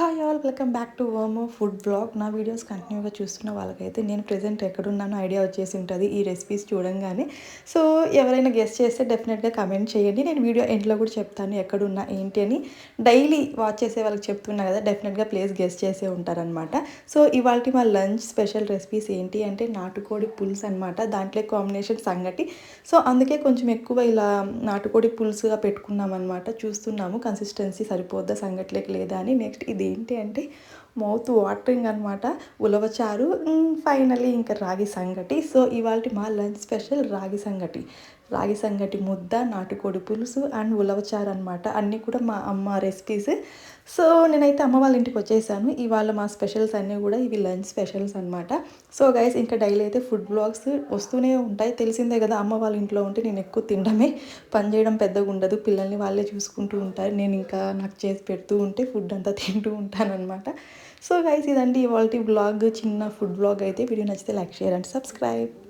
Hi all welcome back to వర్మో food blog. నా videos కంటిన్యూగా చూస్తున్న వాళ్ళకైతే నేను ప్రజెంట్ ఎక్కడున్నానో ఐడియా వచ్చేసి ఉంటుంది ఈ రెసిపీస్ చూడంగానే. సో ఎవరైనా గెస్ట్ చేస్తే డెఫినెట్గా కమెంట్ చేయండి. నేను వీడియో ఎండ్లో కూడా చెప్తాను ఎక్కడున్నా ఏంటి అని. డైలీ వాచ్ చేసే వాళ్ళకి చెప్తున్నా కదా డెఫినెట్గా ప్లేస్ గెస్ట్ చేసే ఉంటారనమాట సో ఇవాళ మా లంచ్ స్పెషల్ రెసిపీస్ ఏంటి అంటే నాటుకోడి పులుసు అనమాట దాంట్లో కాంబినేషన్ సంగటి. సో అందుకే కొంచెం ఎక్కువ ఇలా నాటుకోడి పులుసుగా పెట్టుకున్నాం అనమాట చూస్తున్నాము కన్సిస్టెన్సీ సరిపోద్దా సంగట్లేక లేదా అని. నెక్స్ట్ ఇది ఏంటి అంటే మౌత్ వాటరింగ్ అనమాట ఉలవచారు ఫైనలీ ఇంకా రాగి సంగటి. సో ఇవాళ మా లంచ్ స్పెషల్ రాగి సంగటి. రాగి సంగటి ముద్ద నాటుకోడి పులుసు అండ్ ఉలవచారు అనమాట అన్నీ కూడా మా అమ్మ రెసిపీస్ సో నేనైతే అమ్మ వాళ్ళ ఇంటికి వచ్చేసాను. ఇవాళ మా స్పెషల్స్ అన్నీ కూడా ఇవి లంచ్ స్పెషల్స్ అనమాట సో గైస్ ఇంకా డైలీ అయితే ఫుడ్ బ్లాగ్స్ వస్తూనే ఉంటాయి. తెలిసిందే కదా అమ్మ వాళ్ళ ఇంట్లో ఉంటే నేను ఎక్కువ తినడమే. పని చేయడం పెద్దగా ఉండదు. పిల్లల్ని వాళ్ళే చూసుకుంటూ ఉంటారు. నేను ఇంకా నాకు చేసి పెడుతూ ఉంటే ఫుడ్ అంతా తింటూ ఉంటాను అనమాట సో గైస్ ఇదండి ఇవాళ బ్లాగ్ చిన్న ఫుడ్ బ్లాగ్ అయితే. వీడియో నచ్చితే లైక్ షేర్ అండ్ సబ్స్క్రైబ్